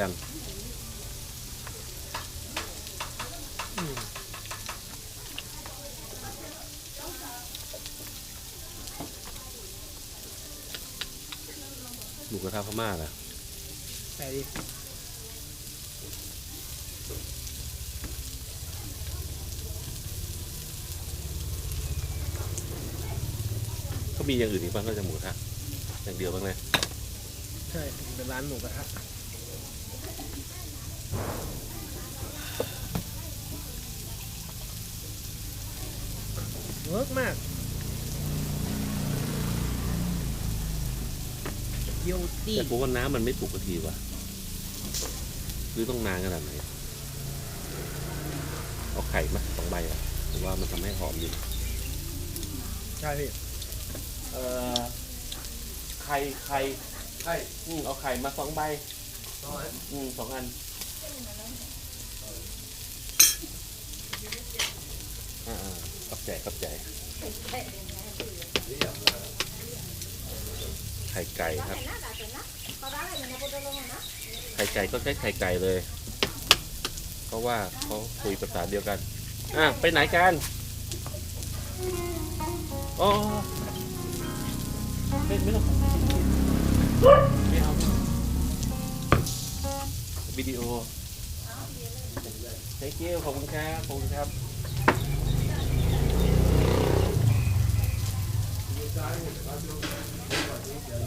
ยังอืมหมูกระทะพม่าล่ะใส่ดิเขามีอย่างอื่นอีกบ้างก็จะหมูกระทะอย่างเดียวบ้างเลยใช่ เป็นร้านหมูกระทะ วิร์กมากโยตี้แต่กูว่าน้ำมันไม่สุกทีว่ะหรือต้องนานขนาดไหนเอาไข่มาสองใบอะผมว่ามันทำให้หอมดีใช่พี่เอ่อไข่ไข่ไข่อืมเอาไข่มาสองใบ อืมสองอันอ่าๆกับ ใจกับใจ ไข่ไก่ครับ ไข่ไก่ก็ใช้ไข่ไก่เลย เพราะว่าเขาคุยภาษาเดียวกัน อะ ไปไหนกันอ๋อไม่ไม่ต้องไม่เอาวิดีโอ thank you ขอบคุณครับ ขอบคุณครับ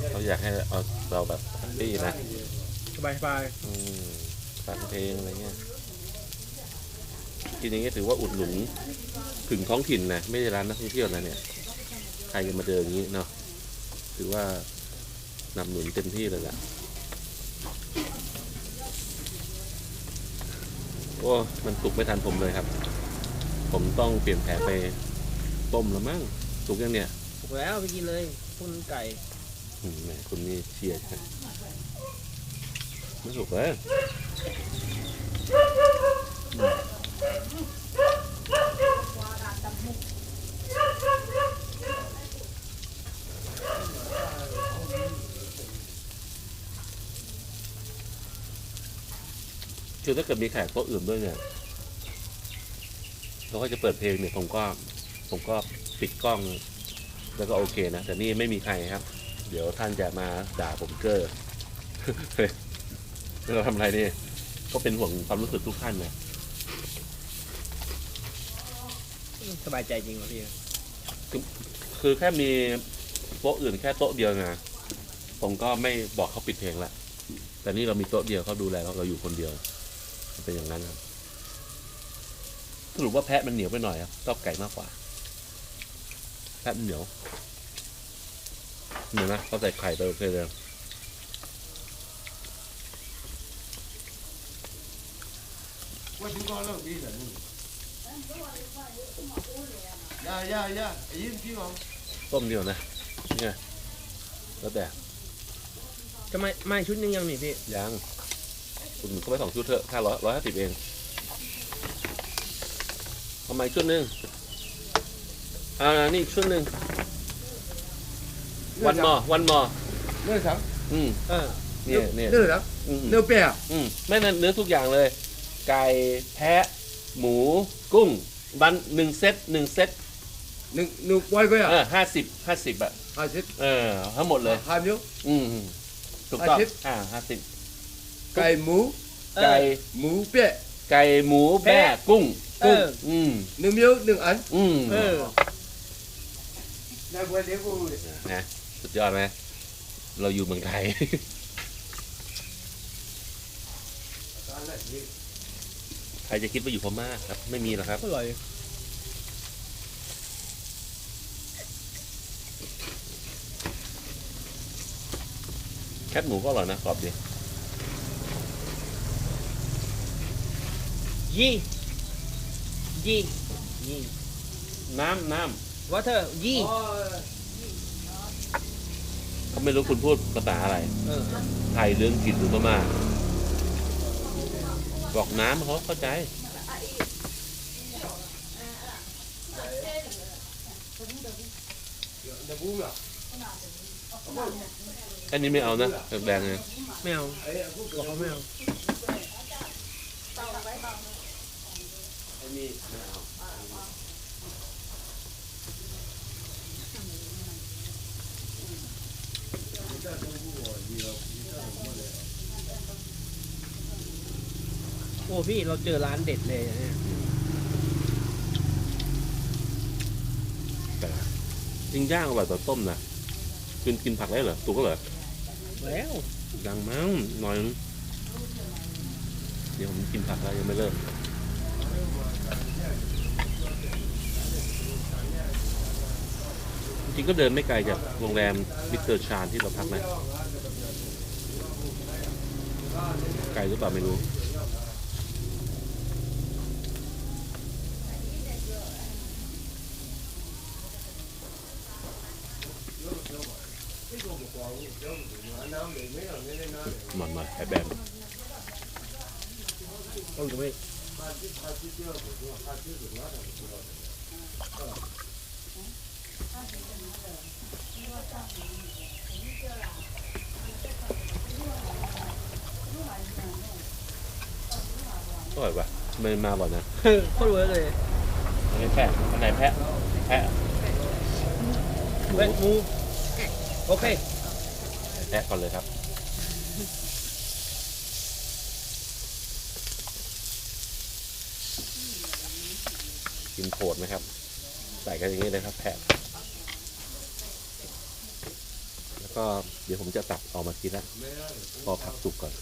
เขาอยากให้เอาเราแบบแฮปปี้นะสบายสบายอืมฟังเพลงอะไรเงี้ยทีนี้ถือว่าอุดหนุนถึงท้องถิ่นนะไม่ใช่ร้านนักท่องเที่ยวนะเนี่ยใครจะมาเดินอย่างนี้เนาะถือว่านำหนุนเต็มที่เลยแหละโอ้มันสุกไม่ทันผมเลยครับ ผมต้องเปลี่ยนแผนไปต้มแล้วมั้งสุกยังเนี่ย ถูกแล้วไปกินเลยคุณไก่อืมแหมคุณนี่เชียร์ใช่ไม่สุกเลยคือถ้าเกิดมีแขกโต๊ะอื่นด้วยเนี่ยเขาก็จะเปิดเพลงเนี่ยผมก็ผมก็ปิดกล้อง แล้วก็โอเคนะ แต่นี่ไม่มีใครครับ เดี๋ยวท่านจะมาด่าผมเกอร์เราทำอะไรนี่ก็เป็นห่วงความรู้สึกทุกท่านนะสบายใจจริงเหรอพี่คือแค่มีโต๊ะอื่นแค่โต๊ะเดียวนะผมก็ไม่บอกเขาปิดเพลงละแต่นี่เรามีโต๊ะเดียวเขาดูแลเราเราอยู่คนเดียวมันเป็นอย่างนั้นครับสรุปว่าแพะมันเหนียวไปหน่อยครับชอบไก่มากกว่า แป๊บเดียวเหนียวนะเขาใส่ไข่ไปโอเคเลยว่าถึงกอล้วพี่ละนี่ยายาายิ้มพี่มองต้มเดียวนะเนี่ยแล้วแต่ทำไมไม่ชุดนึงยังนี่พี่ยังคุณก็ไปสองชุดเถอะค่าร้อยร้อยห้าสิบเองทำไมชุดนึง อ่านี่ชุดหนึ่งวันมอวันมอเนื้อสัมอืมเออเนี่ยเนี่ยเนื้อสัมเนื้อเปียอืมไม่นั่นเนื้อทุกอย่างเลย ไก่แพะ หมู กุ้งบันหนึ่งเซตหนึ่งเซตหนึ่งหนึ่งไว้ก็อะเออห้าสิบห้าสิบอะห้าสิบเออทั้งหมดเลยห้าสิบอืมถูกต้องอ่าห้าสิบไก่หมู ไก่หมูเปียไก่หมูแพะกุ้งกุ้งอืมหนึ่งนิ้วหนึ่งอันอืม วันนี้กูนะสุดยอดไหมเราอยู่เมืองไทยใครจะคิดว่าอยู่พม่าครับ ไม่มีหรอกครับอร่อยแคทหมูก็อร่อยนะกรอบดียี่ยี่ยี่น้ำน้ำ water ยี่ ไม่รู้คุณพูดภาษาอะไร เออไทยเรื่องกินหรือประมาณบอกน้ำเขาเข้าใจเอันนี้ไม่เอานะแบบดงเลยไม่เอาเขาไม่เอา พี่เราเจอร้านเด็ดเลยอะเนี่ยแต่จริงย่างอร่อยกว่าต้มนะกินกินผักได้เหรอถูกก็เหรอ แล้วยังมั้งหน่อยนึงเดี๋ยวผมกินผักแล้วยังไม่เริ่มจริงๆก็เดินไม่ไกลจากโรงแรมมิสเตอร์ชานที่เราพักนะไกลหรือเปล่าไม่รู้ มอนมาไข่แบนต้องดูพี่อร่อยปะไม่มาอร่อยนะโคตรเวิร์กเลยอันนี้แพะอันไหนแพะแพะเว้ยมูโอเค แพะก่อนเลยครับกินโขดนะครับ ใส่กันอย่างนี้เลยครับแพะแล้วก็เดี๋ยวผมจะตักออกมากินละพอผักสุกก่อน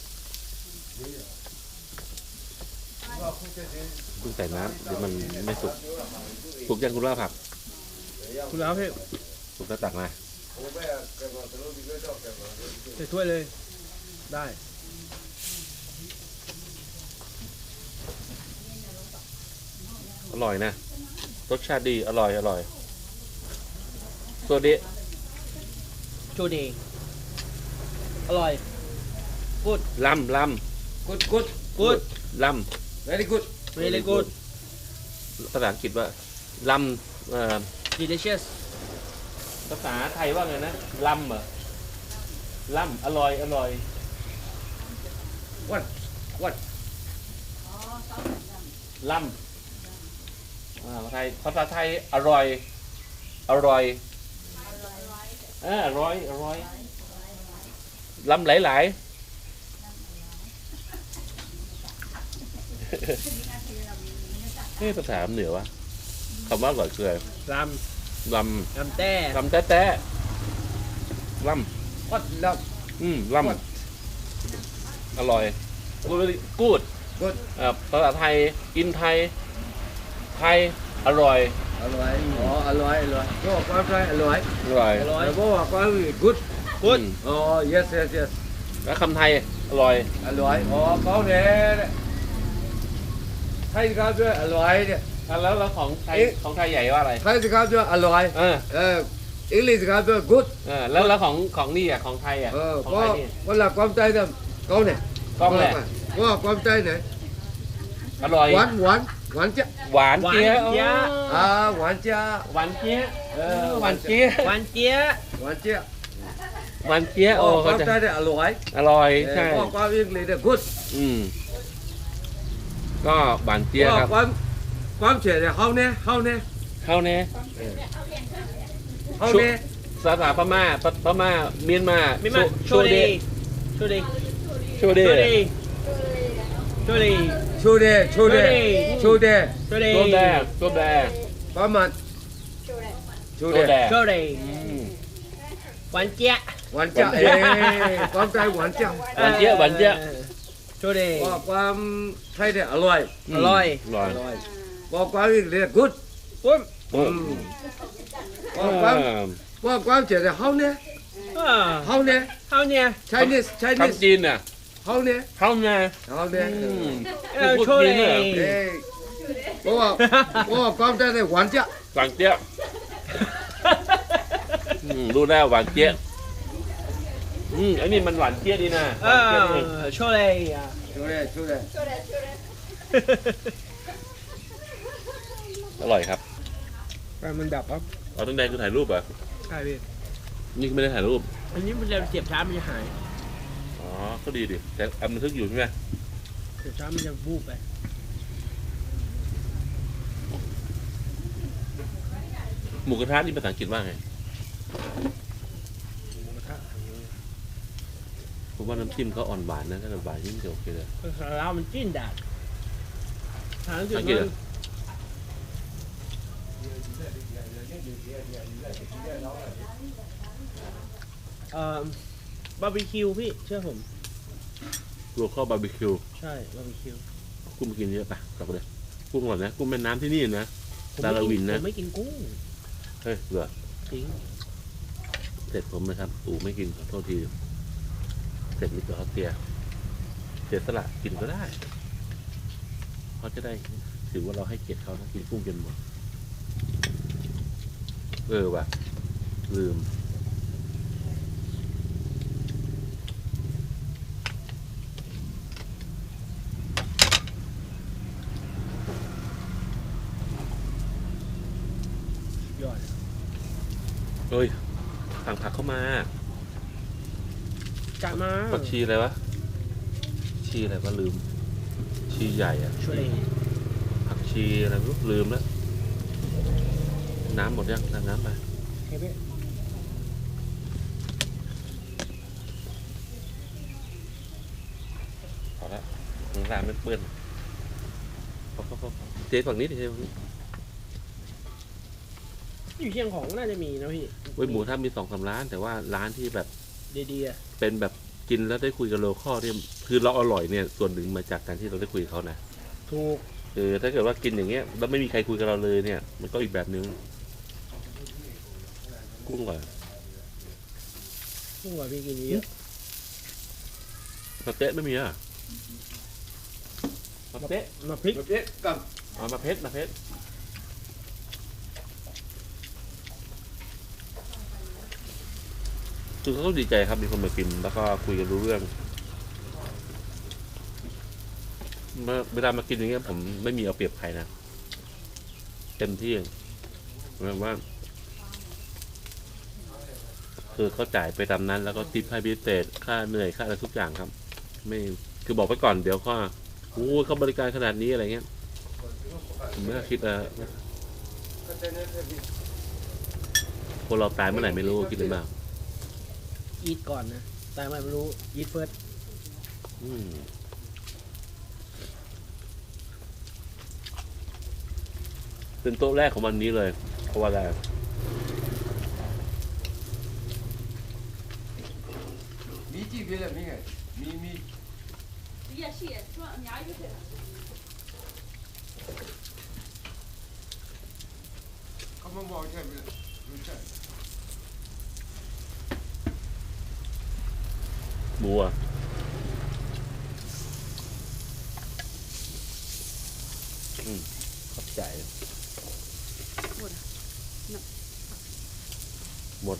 เพิ่งใส่น้ำเดี๋ยวมันไม่สุก สุกยังคุณว่าผัก คุณแล้วพี่สุกแล้วตักมา ใส่ถ้วยเลย ได้ อร่อยนะ รสชาติดี อร่อย อร่อยตัวนี้โชดี อร่อยลำล good good กูดำล very good เรลกูดำภาษาอังกฤษว่าลำเอ่อ delicious ภาษาไทยว่าไงนะลำเหรอลำอร่อยอร่อย what what ลำอ่าภาษาไทยภาษาไทยอร่อย อร่อยเอออร่อยอร่อยลำหลายๆเฮ้ยภาษาเหนือวะคำว่าอร่อยคืออะไรลลำ ลำแต่ำลำแต๊ะแต๊ะล what love ำอืมลำอร่อยกูดกูด good อ่าภาษาไทยกินไทย ไทย อร่อย อร่อยอ๋ออร่อยอร่อยก็บอกความไรอร่อยอร่อยอร่อยแล้วก็บอกความ good อืมอ๋อ yes yes yes แล้วคำไทย อร่อย อร่อยอ๋อเขาเนี่ยให้เขาด้วยอร่อยเนี่ย อะแล้วแล้วของไทยเอ๊ะ ของไทยใหญ่ว่าอะไรให้เขาด้วยอร่อยเออ เอออังกฤษเขาด้วย good เออ แล้วแล้วของของนี่อะของไทยอะเออของก็ไทยนี่ก็ là con trai thôi câu này กล้องแหละก็ con trai này อร่อย หวานหวานหวานจ้ะหวานเจี๊ยะหวานเจี๊ยะอ่าหวานจ้ะหวานเจี๊ยะเออหวานเจี๊ยะหวานเจี๊ยะหวานจ้ะหวานเจี๊ยะโอ้โอ้คเขาวามจะใจได้อร่อยอร่อยใช่ก็ความอังกฤษเนี่ย good อืมก็หวานเจี๊ยะก็ครับ ความ ความเฉยเนี่ยเขาเนี่ยเขาเนี่ยเข้าเน่เขาเนี่ยภาษาพม่าพพม่าเมียนมาไม่มาโชดีโชดีโชเดโชดีโชดีชูเดชูเดชูเดโชดีตัวแดงตัวแดงประมาณชูตัวเดแดงโชดีอืมหวานเจี๊ยะหวานจ้ะเอ้ยความใจหวานจ้ะหวานเจี๊ยะหวานเจี๊ยะโชดีก็ความไทยเนี่ยอร่อยอร่อยอร่อย อร่อยก็ความอังกฤษเนี่ย good ปุ้มอืมก็ความก็ความเฉยเนี่ยเขาเนี่ยอ่าเขาเนี่ยเท่าเนี่ย Chinese คำ Chinese จีนน่ะเขาเนี่ยเข้าไงเขาเนี่ยอืมเออโชดีเอ้ยเพราะว่าเพราะว่าความใจเนี่ยหวานจ้ะหวานเจี๊ยบอืมรู้แล้วหวานเจี๊ยบอืมไอ้นี่มันหวานเจี๊ยบดีนะหเอวานเจี๊ยบอนี่โชดีอะชูเดชูเด อร่อยครับแฟนมันดับครับเอาต้งแดงคือถ่ายรูปเหรอะใช่พี่นี่คือไม่ได้ถ่ายรูปอันนี้มันเราเสียบช้ามันจะหายอ๋อก็ดีดิแต่แอปมันทึกอยู่ใช่ไหมเสียบช้ามันจะบูบไปหมูกระทะนี่ภาษาอังกฤษว่าไงหมูกระทะผมว่าน้ำจิ้มเขาอ่อนหวานนะถ้าหวานยิ่งจะโอเคเลย เออแล้วมันจิ้นดัดทังเกฤษ เอ่อบาร์บีคิวพี่เชื่อผม โลคอลบาร์บีคิวใช่บาร์บีคิวกุ้งมากินเยอะปะกลับไปเลยกุ้งก่อนนะกุ้งแม่น้ำที่นี่นะ ผมดาไม่รากิวินนะ ผมไม่กินกุ้งเฮ้ยเหลือจริงเสร็จผมนะครับอูไม่กินขอโทษทีเสร็จมิสเตอร์ออสเตียเสียสละกินก็ได้เขาจะได้ถือว่าเราให้เกียรติเขานะกินกุ้งจนหมด เออว่ะ ลืม ยอดเฮ้ยสั่งผักเข้ามาจัดมาผักชีอะไรวะ ชีอะไรวะลืม ชีใหญ่อะช่วยผักชีอะไรไม่รู้ลืมแล้ว น้ำหมดยังน้ำน้ำไปเฮ้ยพี่พอละข้างล่างไม่เปื้อนพอพอพอเจ๊ฝั่งนี้ดิเจ๊ฝั่งนี้อยู่เชียงของน่าจะมีนะพี่เว้ยหมูถ้ามีสองสามร้าน แต่ว่าร้านที่แบบดีๆอะเป็นแบบกินแล้วได้คุยกับโลคอลเนี่ยคือเราอร่อยเนี่ยส่วนหนึ่งมาจากการที่เราได้คุยกับเขานะถูก เออถ้าเกิดว่ากินอย่างเงี้ยแล้วไม่มีใครคุยกับเราเลยเนี่ย มันก็อีกแบบนึง กุ้งก่อนกุ้งกว่าพี่กินเยอะมาเต๊ะไม่มีอะมาเต๊ะมาพริก Một biết cầm เอามาเพชรมาเพชรคือเขาก็ดีใจครับมีคนมากินแล้วก็คุยกันรู้เรื่องเมื่อเวลามากินอย่างเงี้ยผมไม่มีเอาเปรียบใครนะ เต็มที่หมายว่า คือเขาจ่ายไปตามนั้น แล้วก็ติปให้พิเศษค่าเหนื่อยค่าอะไรทุกอย่างครับ ไม่คือบอกไปก่อนเดี๋ยวก็โอ้เขาบริการขนาดนี้อะไรเงี้ยผมไม่น่าคิดนะคนเราตายเมื่อไหร่ไม่รู้คิดหรือเปล่าอีทก่อนนะแต่ไม่รู้อีทเฟิร์สอืมเป็นโต๊ะแรกของวันนี้เลยเพราะว่าอะไร บอกใช่ไหมไม่ใช่บัวอืมขอบใจ หมด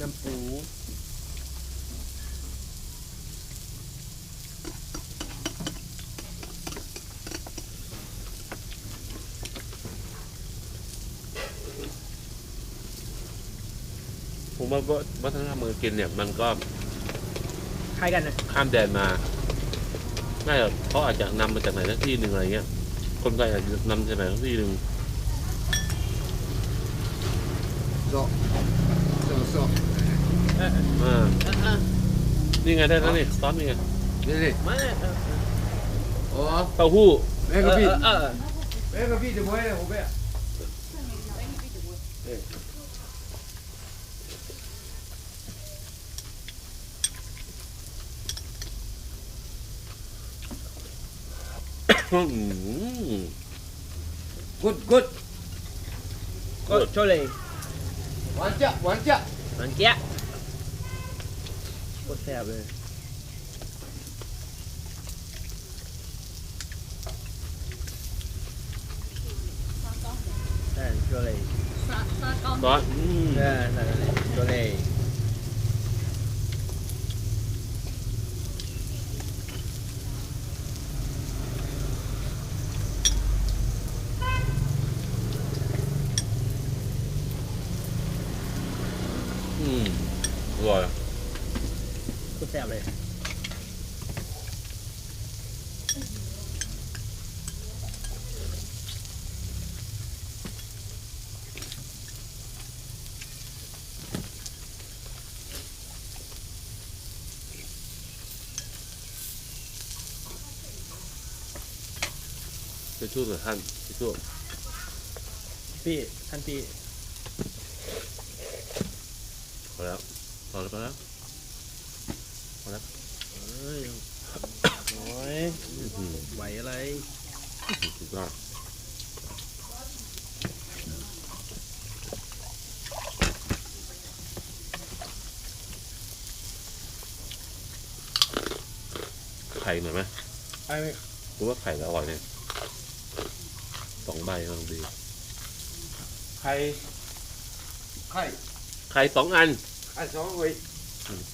น้ำปู ผม ว่าวัฒนธรรมการกินเนี่ย มันก็ใครกันนะข้ามแดนมาน่าจะเขาอาจจะนำมาจากไหนสักที่หนึ่งอะไรเงี้ย คนไทยอาจจะนำจากไหนสักที่หนึ่ง Rõ Rõ rõ เอออ่า เออเออนี่ไงได้แล้วนี่ซอสนี่ไง Đây đây มาเออเออ Ồ เต้าหู้ Bé เอ cà อ phê เออ Bé cà phê thì mới này hổ bé อืม Good good ก็โชว์เลย Quán chợ quán chợ มันเกี้ยโคตรแซ่บเลยใช่โชว์เลย Ừ. good good. Good. Cho lì quán chợ quán chợ. Quán chợ. Có xe về. Cho lì. Có. Cho lì. จะช่วยกับท่านจะช่วยพี่ท่านพี่พอแล้วพอแล้วพอแล้วพอแล้วเอ้ยโอ้ยอื้อหือไหวอะไรสุดยอดไข่หน่อยไหมไอ้รู้ว่าไข่ก็อร่อยเนี่ย สองใบกำลังดีไข่ไข่ไข่สองอันไข่สองเวย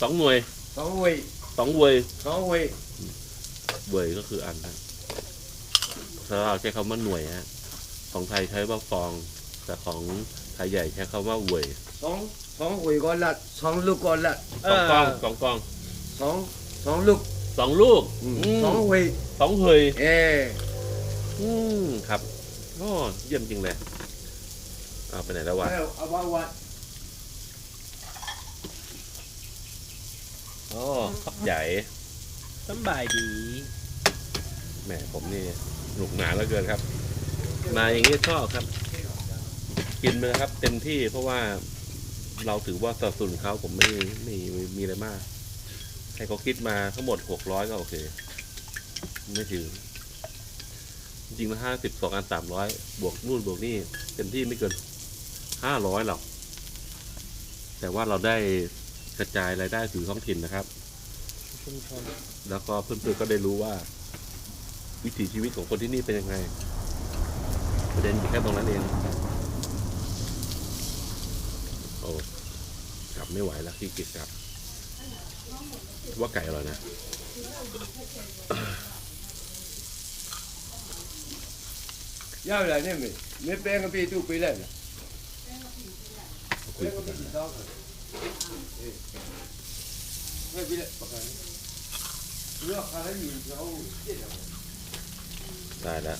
สองหน่วยสองเวยสองเวยสองเวยเวยก็คืออันนะถ้าเราใช้คำว่าหน่วยฮะของไทยใช้ว่าฟอง แต่ของไทยใหญ่ใช้คำว่าเวยสองสองเวยก่อนละสองลูกก่อนละสองกล้องสองกล้องสองสองลูกสองลูกอืมมสองเวยสองเฮยเออืมครับ โอ้เยี่ยมจริงเลยเอาไปไหนแล้ววะแล้วเอาว่าวัดอ๋อขับใหญ่สำบายดี แหมผมนี่หนุกหนาเหลือเกินครับ มาอย่างนี้ชอบครับ กินไปเลยครับ เต็มที่เพราะว่าเราถือว่าสนับสนุนเขาผมไม่ไม่ไม่มีอะไรมาก ให้เขาคิดมาทั้งหมดหกร้อยก็โอเค ไม่ถึง จริงๆห้าสิบสองอันสามร้อยบวกนู่นบวกนี่เต็มที่ไม่เกินห้าร้อยหรอก แต่ว่าเราได้กระจายรายได้สู่ท้องถิ่นนะครับ แล้วก็เพื่อนๆก็ได้รู้ว่า วิถีชีวิตของคนที่นี่เป็นยังไง ประเด็นอยู่แค่ตรงนั้นเองโอ้กลับไม่ไหวแล้วที่กิจกลับ ว่าไก่อร่อยนะ ยาวเลยเนี่ยไม่ไม่แป้งกับพี่ตู้ไปเลยนะคุยแป้งกักับนพี่สองเออไม่ไปเลยประกันเรื่องอะไรอยู่เขาเจ็ดแล้วได้แล้ว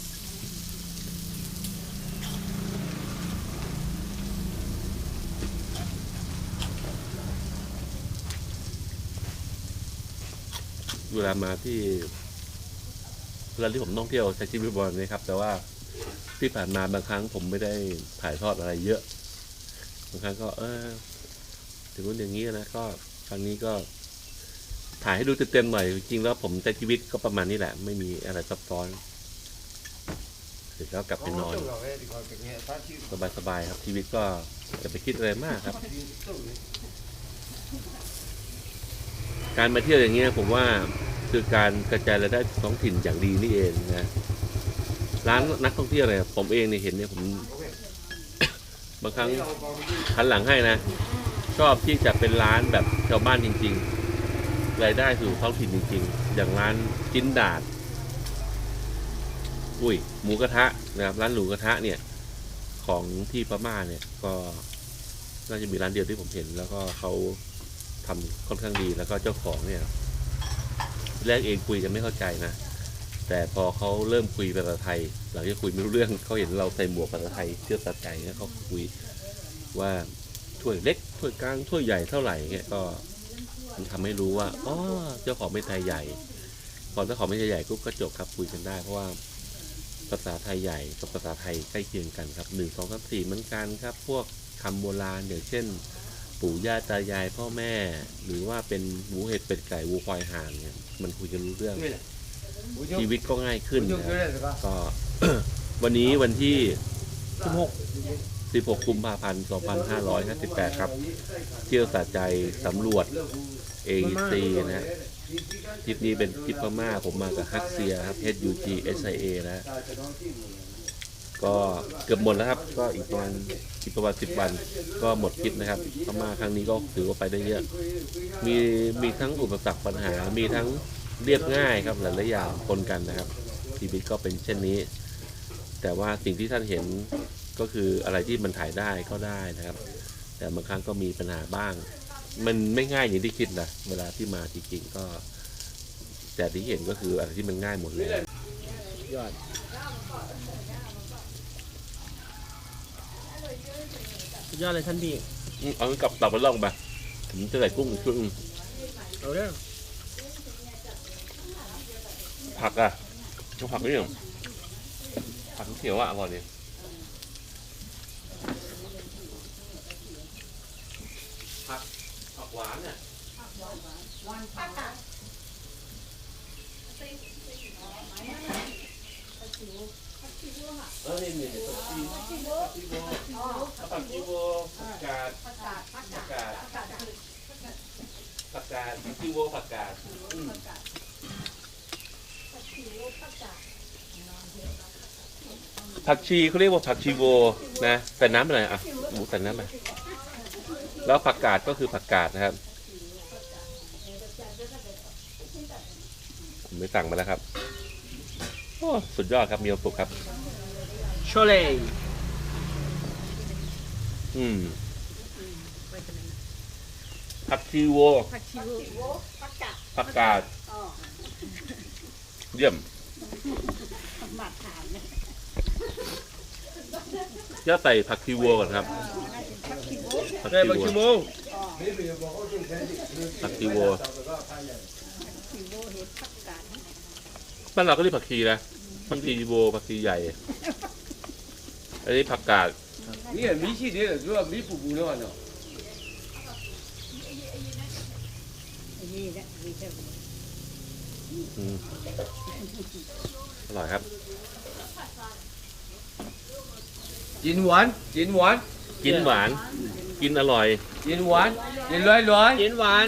เวลามาที่เวลาที่ผมท่องเที่ยวใช้ชีวิตบ่อลนี้ครับ แต่ว่า ที่ผ่านมาบางครั้งผมไม่ได้ถ่ายทอดอะไรเยอะบางครั้งก็ เออถึงนู้นอย่างนี้นะก็ครั้งนี้ก็ถ่ายให้ดูเต็มๆหน่อยจริงๆแล้วผมใช้ชีวิตก็ประมาณนี้แหละ ไม่มีอะไรซับซ้อนเสร็จแล้วกลับไปนอนสบายๆครับ ชีวิตก็จะไปคิดอะไรมากครับ การมาเที่ยวอย่างเงี้ยผมว่าคือการกระจายรายได้ท้องถิ่นอย่างดีนี่เองนะ ร้านนักท่องเที่ยวเนี่ยผมเองเนี่ยเห็นเนี่ยผม บางครั้งหันหลังให้นะชอบที่จะเป็นร้านแบบชาวบ้านจริง ๆ รายได้สู่ท้องถิ่นจริง ๆ อย่างร้านจิ้นดาด อุ้ย หมูกระทะนะครับ ร้านหมูกระทะเนี่ย ของที่พม่าเนี่ย ก็น่าจะมีร้านเดียวที่ผมเห็น แล้วก็เขาทำค่อนข้างดีแล้วก็เจ้าของเนี่ย แรกเองคุยกันไม่เข้าใจนะ แต่พอเขาเริ่มคุยภาษาไทย หลังจากคุยไม่รู้เรื่องเขาเห็นเราใส่หมวกภาษาไทยเชื่อภาษาใจเนี่ยเขาคุยว่าถ้วยเล็กถ้วยกลางถ้วยใหญ่เท่าไหร่เงี้ยก็มันทำให้รู้ว่าอ๋อเจ้าของไม่ไทยใหญ่พอเจ้าของไม่ไทยใหญ่ปุ๊บก็จบครับคุยกันได้ เพราะว่าภาษาไทยใหญ่กับภาษาไทยใกล้เคียงกันครับหนึ่งสองสามสี่เหมือนกันครับ พวกคำโบราณอย่างเช่น ปู่ย่าตายายพ่อแม่ หรือว่าเป็นหมูเห็ดเป็ดไก่วัวควายห่านเนี่ยมันคุยกันรู้เรื่อง ชีวิตก็ง่ายขึ้นนะครับก็ วันนี้วันที่16 16 กุมภาพันธ์ 2558 ครับ เที่ยวสะใจสำรวจ AEC นะฮะทริปนี้เป็นทริปพม่าผมมากับฮักเซียครับ HUG SIA นะฮะก็เกือบหมดแล้วครับ ก็อีกประมาณอีกประมาณ10วัน ก็หมดทริปนะครับพม่าครั้งนี้ก็ถือว่าไปได้เยอะ มีมีทั้งอุปสรรคปัญหา มีทั้ง เรียบง่ายครับหลายๆอย่างปนกันนะครับชีวิตก็เป็นเช่นนี้ แต่ว่าสิ่งที่ท่านเห็นก็คืออะไรที่มันถ่ายได้ก็ได้นะครับ แต่บางครั้งก็มีปัญหาบ้าง มันไม่ง่ายอย่างที่คิดนะเวลาที่มาจริงๆก็ แต่ที่เห็นก็คืออะไรที่มันง่ายหมดเลยยอดสุดยอดเลยท่านพี่ อืมเอากลับตับไปล่องไปผมจะใส่กุ้งอีกชุดหนึ่งเอาเด้อ ผักอะเอาผักนี่หรอเขียวอะอร่อยดีผักผักหวานเนี่ยเออนี่นี่ผักชีผักชีโวผักชีโวผักกาดผักกาดผักกาดผักกาดผักชีโวผักกาด ผักชีเขาเรียกว่าผักชีโวนะใส่น้ำไปหน่อยอะหมูใส่น้ำไปแล้วผักกาดก็คือผักกาดนะครับผมไปสั่งมาแล้วครับโอ้สุดยอดครับมีความสุขครับโชเล่อืมผักชีโวผักชีโวผักกาดผักกาดอ๋อเยี่ยมหมักขามเนี่ ย่าใส่ผักคีวัวก่อนครับผักคิวัวผักคีวัวบ้านเราก็เรียกผักคีนะผักคีวัวผักคีใหญ่ อันนี้ผักกาดนี่มีชีเดียวด้วยมีปูปูเนาะเนาะ นี่ะ อร่อยครับ กินหวาน กินหวาน กินหวาน กินอร่อย กินหวาน กินร้อยร้อยกินหวาน